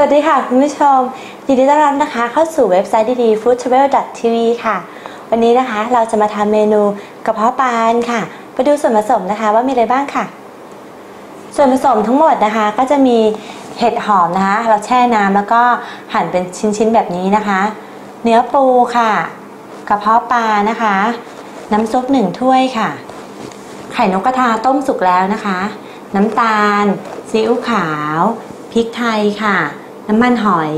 วัสดีค่ะคุณผู้ชมยินดีต้อนรับนะคะ เข้าสู่เว็บไซต์ดีๆ foodtravel.tv ค่ะ วันนี้นะคะเราจะมาทำเมนูกระเพาะปลาค่ะไปดูส่วนผสมนะคะว่ามีอะไรบ้างค่ะ ส่วนผสมทั้งหมดนะคะ ก็จะมีเห็ดหอมนะคะ เราแช่น้ำแล้วก็หั่นเป็นชิ้นๆแบบนี้นะคะ เนื้อปูค่ะ กระเพาะปลานะคะ น้ำซุปหนึ่งถ้วยค่ะ ไข่นกกระทาต้มสุกแล้วนะคะ น้ำตาลซีอิ๊วขาวพริกไทยค่ะ น้ำมันหอย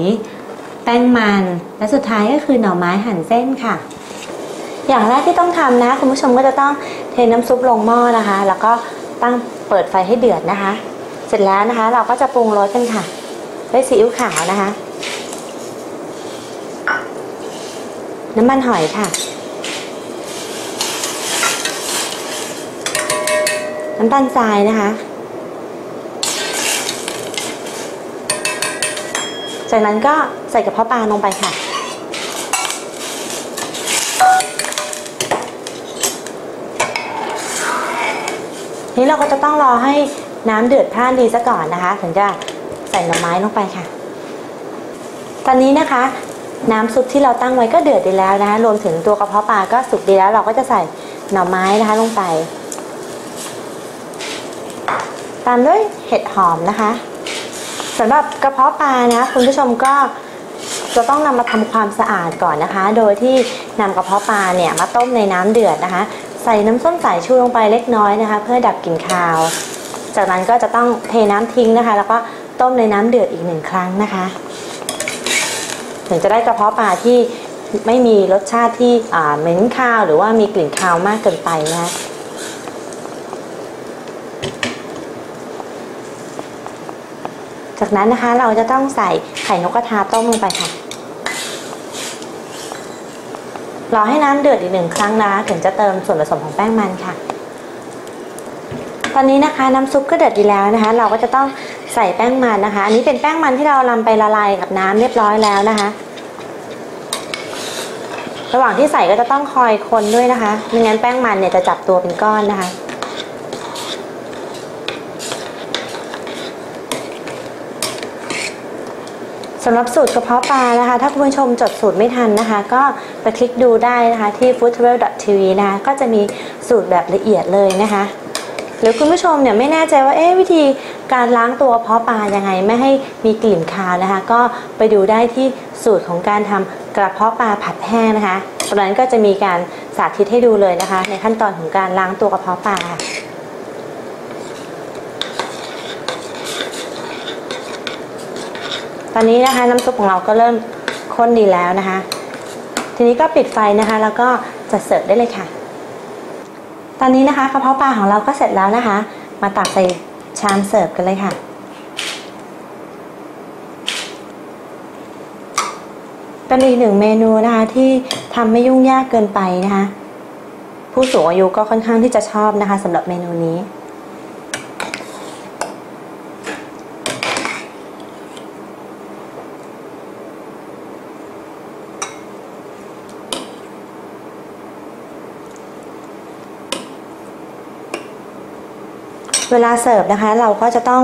แป้งมัน และสุดท้ายก็คือหน่อไม้หั่นเส้นค่ะ อย่างแรกที่ต้องทำนะ คุณผู้ชมก็จะต้องเทน้ำซุปลงหม้อนะคะ แล้วก็ตั้งเปิดไฟให้เดือดนะคะ เสร็จแล้วนะคะ เราก็จะปรุงรสกันค่ะด้วยซีอิ๊วขาวนะคะ น้ำมันหอยค่ะ น้ำตาลทรายนะคะ จากนั้นก็ใส่กระเพาะปลาลงไปค่ะ นี้เราก็จะต้องรอให้น้ำเดือดพล่านดีซะก่อนนะคะ ถึงจะใส่หน่อไม้ลงไปค่ะ ตอนนี้นะคะ น้ำซุปที่เราตั้งไว้ก็เดือดดีแล้วนะคะ รวมถึงตัวกระเพาะปลาก็สุกดีแล้ว เราก็จะใส่หน่อไม้นะคะลงไป ตามด้วยเห็ดหอมนะคะ สำหรับกระเพาะปลานะคุณผู้ชมก็จะต้องนำมาทำความสะอาดก่อนนะคะ โดยที่นำกระเพาะปลาเนี่ยมาต้มในน้ำเดือดนะคะ ใส่น้ำส้มสายชูลงไปเล็กน้อยนะคะ เพื่อดับกลิ่นคาว จากนั้นก็จะต้องเทน้ำทิ้งนะคะ แล้วก็ต้มในน้ำเดือดอีกหนึ่งครั้งนะคะถึงจะได้กระเพาะปลาที่ไม่มีรสชาติที่เหม็นคาว หรือว่ามีกลิ่นคาวมากเกินไปนะคะ จากนั้นนะคะเราจะต้องใส่ไข่นกกระทาต้มลงไปค่ะ รอให้น้ำเดือดอีกหนึ่งครั้งนะถึงจะเติมส่วนผสมของแป้งมันค่ะ ตอนนี้นะคะน้ำซุปก็เดือดดีแล้วนะคะ เราก็จะต้องใส่แป้งมันนะคะ อันนี้เป็นแป้งมันที่เรานำไปละลายกับน้ำเรียบร้อยแล้วนะคะ ระหว่างที่ใส่ก็จะต้องคอยคนด้วยนะคะไม่งั้นแป้งมันเนี่ยจะจับตัวเป็นก้อนนะคะ สำหรับสูตรกระเพาะปลานะคะ ถ้าคุณผู้ชมจดสูตรไม่ทันนะคะ ก็ไปคลิกดูได้นะคะที่ foodtravel.tv นะคะก็จะมีสูตรแบบละเอียดเลยนะคะ หรือคุณผู้ชมเนี่ยไม่แน่ใจว่าเอ๊ะวิธีการล้างตัวกระเพาะปลายังไงไม่ให้มีกลิ่นคาวนะคะ ก็ไปดูได้ที่สูตรของการทำกระเพาะปลาผัดแห้งนะคะตรงนั้นก็จะมีการสาธิตให้ดูเลยนะคะ ในขั้นตอนของการล้างตัวกระเพาะปลา ตอนนี้นะคะน้ำซุปของเราก็เริ่มข้นดีแล้วนะคะ ทีนี้ก็ปิดไฟนะคะ แล้วก็จะเสิร์ฟได้เลยค่ะ ตอนนี้นะคะกระเพาะปลาของเราก็เสร็จแล้วนะคะ มาตักใส่ชามเสิร์ฟกันเลยค่ะเป็นอีกหนึ่งเมนูนะคะที่ทำไม่ยุ่งยากเกินไปนะคะ ผู้สูงอายุก็ค่อนข้างที่จะชอบนะคะสำหรับเมนูนี้ เวลาเสิร์ฟนะคะ เราก็จะต้อง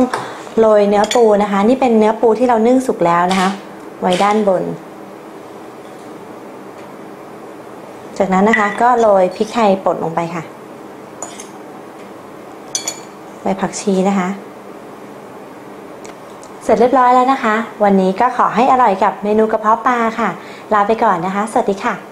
โรยเนื้อปูนะคะ นี่เป็นเนื้อปูที่เรานึ่งสุกแล้วนะคะ ไว้ด้านบน จากนั้นนะคะก็โรยพริกไทยป่นลงไปค่ะใบผักชีนะคะ เสร็จเรียบร้อยแล้วนะคะ วันนี้ก็ขอให้อร่อยกับเมนูกระเพาะปลาค่ะ ลาไปก่อนนะคะ สวัสดีค่ะ